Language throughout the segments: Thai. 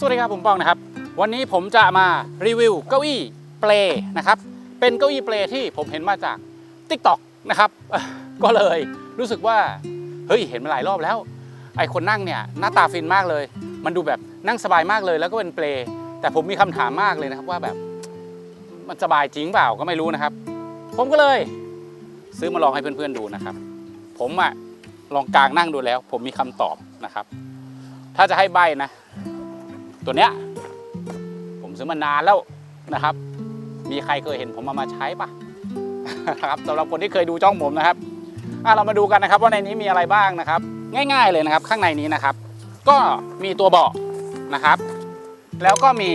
สวัสดีครับผมป้องนะครับ วันนี้ผมจะมารีวิวเก้าอี้เปลนะครับเป็นเก้าอี้เปลที่ผมเห็นมาจาก Tik t o อกนะครับก็เลยรู้สึกว่าเฮ้ยเห็นมาหลายรอบแล้ว ไอคนนั่งเนี่ยหน้าตาฟินมากเลย มันดูแบบนั่งสบายมากเลย แล้วก็เป็นเปลแต่ผมมีคำถามมากเลยนะครับว่าแบบมันสบายจริงเปล่าก็ไม่รู้นะครับ ผมก็เลยซื้อมาลองให้เพื่อนๆดูนะครับ ผมอะลองกลางนั่งดูแล้ว ผมมีคำตอบนะครับ ถ้าจะให้ใบนะ ตัวเนี้ยผมซื้อมานานแล้วนะครับ มีใครเคยเห็นผมเอามาใช้ปะครับสำหรับคนที่เคยดูจ้องผมนะครับเรามาดูกันนะครับว่าในนี้มีอะไรบ้างนะครับ ง่าย ๆเลยนะครับ ข้างในนี้นะครับ ก็มีตัวเบาะนะครับ แล้วก็มี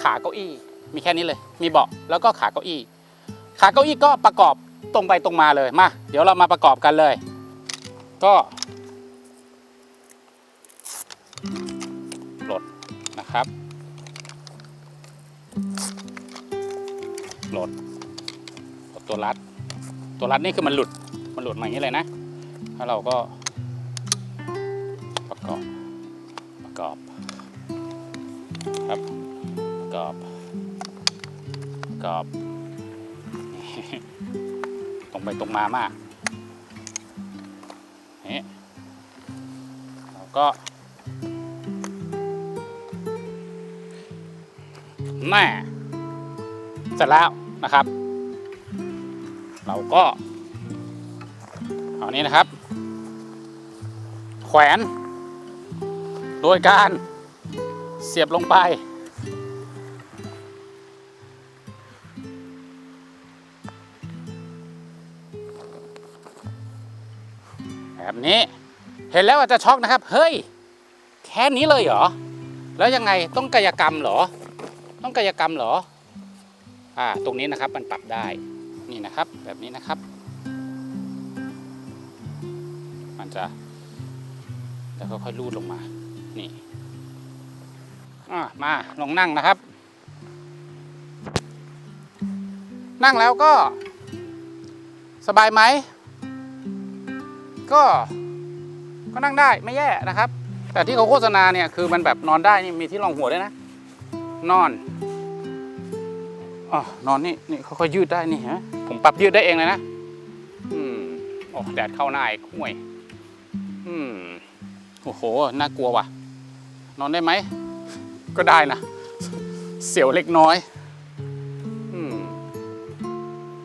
ขาเก้าอี้ มีแค่นี้เลย มีเบาะแล้วก็ขาเก้าอี้ ขาเก้าอี้ก็ประกอบตรงไปตรงมาเลยมา เดี๋ยวเรามาประกอบกันเลย ก็ นะครับปลดปลดตัวรัด ตัวรัดนี่คือมันหลุด มันหลุดมาอย่างนี้เลยนะ แล้วเราก็ประกอบ ประกอบ ครับ ประกอบ ประกอบ ตรงไปตรงมามากนี่เราก็ แม่เสร็จแล้วนะครับ เราก็เอานี้นะครับ แขวน โดยการเสียบลงไป แบบนี้เห็นแล้วอาจจะช็อกนะครับ เฮ้ย แค่นี้เลยเหรอ แล้วยังไงต้องกายกรรมเหรอ ต้องกายกรรมเหรออ่าตรงนี้นะครับมันปรับได้นี่นะครับแบบนี้นะครับ มันจะแล้วค่อยๆลูดลงมานี่อ่ามาลองนั่งนะครับ นั่งแล้วก็ สบายไหมก็ก็นั่งได้ไม่แย่นะครับ แต่ที่เขาโฆษณาเนี่ยคือมันแบบนอนได้นี่มีที่รองหัวด้วยนะ นอนอ๋อนอนนี่นี่ค่อยๆยืดได้นี่ฮะผมปรับยืดได้เองเลยนะ อืมโอ้แดดเข้าหน้าอีกห่วย อืมโอ้โห น่ากลัวว่ะ นอนได้ไหม ก็ได้นะ เสียวเล็กน้อย อืม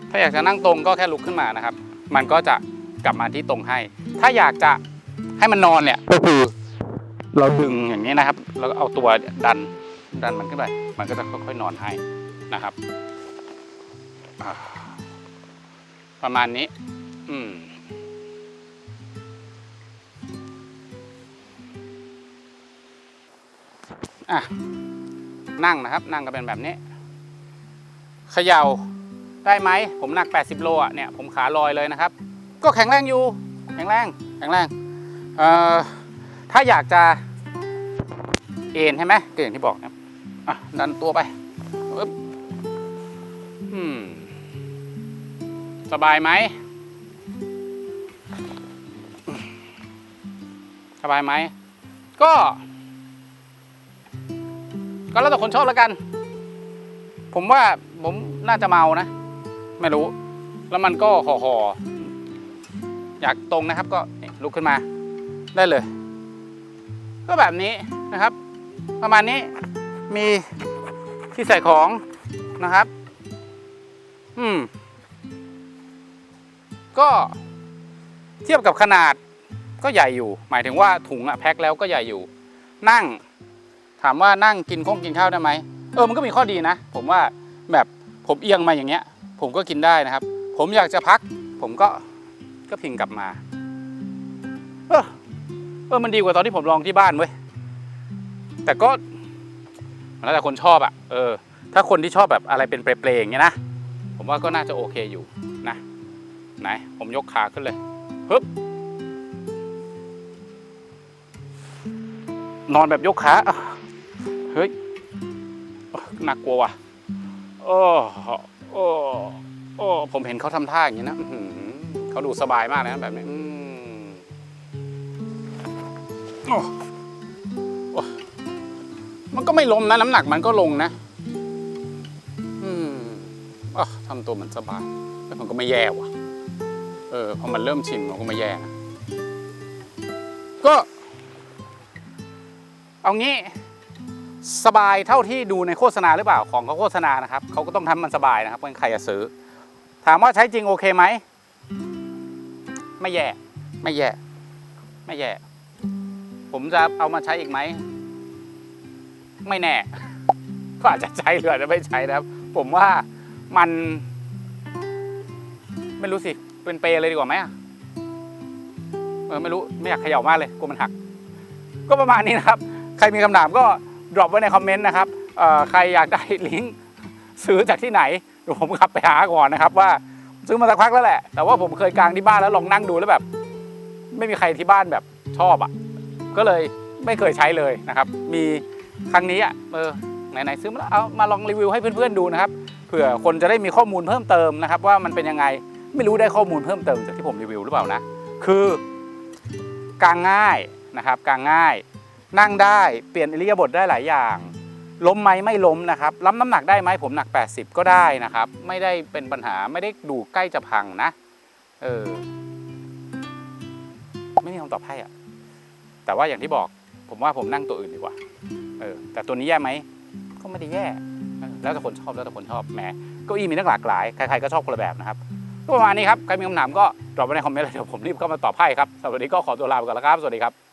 ถ้าอยากจะนั่งตรงก็แค่ลุกขึ้นมานะครับ มันก็จะกลับมาที่ตรงให้ ถ้าอยากจะให้มันนอนเนี่ย ก็คือ เราดึงอย่างนี้นะครับ แล้วก็เอาตัวดัน ดันมันขึ้นไป มันก็จะค่อยๆนอนให้นะครับ ประมาณนี้ อืมอะนั่งนะครับ นั่งก็เป็นแบบนี้เขย่าได้ไหม ผมหนัก 80 โลอะเนี่ยผมขาลอยเลยนะครับ ก็แข็งแรงอยู่ แข็งแรงแข็งแรงเอ่อถ้าอยากจะเอ็นใช่ไหมก็อย่างที่บอกนะ อะ ดันตัวไปปึ๊บสบายไหม สบายไหม ก็ ก็แล้วแต่คนชอบแล้วกัน ผมว่าผมน่าจะเมานะ ไม่รู้ แล้วมันก็ห่อห่ออยากตรงนะครับ ก็ลุกขึ้นมาได้เลย ก็แบบนี้นะครับ ประมาณนี้ มีที่ใส่ของนะครับ อืม ก็เทียบกับขนาดก็ใหญ่อยู่ หมายถึงว่าถุงอะแพ็คแล้วก็ใหญ่อยู่ นั่ง ถามว่านั่งกินข้งกินข้าวได้ไหมเออมันก็มีข้อดีนะ ผมว่าแบบผมเอียงมาอย่างเงี้ย ผมก็กินได้นะครับ ผมอยากจะพัก ผมก็ก็พิงกลับมา เออเออมันดีกว่าตอนที่ผมลองที่บ้านเว้ยแต่ก็ มันแล้วแต่คนชอบอะเออ ถ้าคนที่ชอบแบบอะไรเป็นเปรย์ๆอย่างเงี้ยนะผมว่าก็น่าจะโอเคอยู่นะไหนผมยกขาขึ้นเลยฮึบนอนแบบยกขาเฮ้ยน่ากลัวว่ะโอ้โอ้โอ้ผมเห็นเขาทำท่าอย่างนี้นะเขาดูสบายมากเลยนะแบบนี้อืมโอ้ มันก็ไม่ล้มนะ น้ำหนักมันก็ลงนะ อืมอะทำตัวเหมันสบายแต่มันก็ไม่แย่ว่ะ เออ พอมันเริ่มชินมันก็ไม่แย่นะ ก็ เอางี้ สบายเท่าที่ดูในโฆษณาหรือเปล่า ของเขาโฆษณานะครับ เขาก็ต้องทำมันสบายนะครับเป็นใครจะซื้อ ถามว่าใช้จริงโอเคไหม ไม่แย่ ไม่แย่ ไม่แย่ ผมจะเอามาใช้อีกไหม ไม่แน่ ก็อาจจะใช้หรืออาจจะไม่ใช้นะครับ ผมว่ามัน ไม่รู้สิ เป็นเปรเลยดีกว่าไหมอะเออไม่รู้ไม่อยากเขย่ามากเลยกลัวมันหัก ก็ประมาณนี้นะครับ ใครมีคำถามก็ drop ไว้ในคอมเมนต์นะครับใครอยากได้ลิงก์ซื้อจากที่ไหนเดี๋ยวผมขับไปหาก่อนนะครับ ว่าซื้อมาสักพักแล้วแหละ แต่ว่าผมเคยกางที่บ้านแล้วลองนั่งดูแล้วแบบ ไม่มีใครที่บ้านแบบชอบอะ ก็เลยไม่เคยใช้เลยนะครับ มี ครั้งนี้อะเออไหนๆซื้อมาแล้วเอามาลองรีวิวให้เพื่อนๆดูนะครับเผื่อคนจะได้มีข้อมูลเพิ่มเติมนะครับ ว่ามันเป็นยังไงไม่รู้ได้ข้อมูลเพิ่มเติมจากที่ผมรีวิวหรือเปล่านะ คือกางง่ายนะครับกางง่าย นั่งได้เปลี่ยนอิริยาบถได้หลายอย่าง ล้มไหมไม่ล้มนะครับรับน้ำหนักได้ไหมผมหนัก 80 ก็ได้นะครับ ไม่ได้เป็นปัญหาไม่ได้ดูใกล้จะพังนะเออไม่มีคำตอบให้อะแต่ว่าอย่างที่บอก ผมว่าผมนั่งตัวอื่นดีกว่า เออแต่ตัวนี้แย่ไหมก็ไม่ได้แย่ แล้วแต่คนชอบแล้วแต่คนชอบแหมเก้าอี้มีนักหลากหลายใครๆก็ชอบคนละแบบนะครับก็ประมาณนี้ครับใครมีคำถามก็ตอบไว้ในคอมเมนต์เลยเดี๋ยวผมรีบเข้ามาตอบให้ครับสำหรับวันนี้ก็ขอตัวลาไปก่อนแล้วครับสวัสดีครับ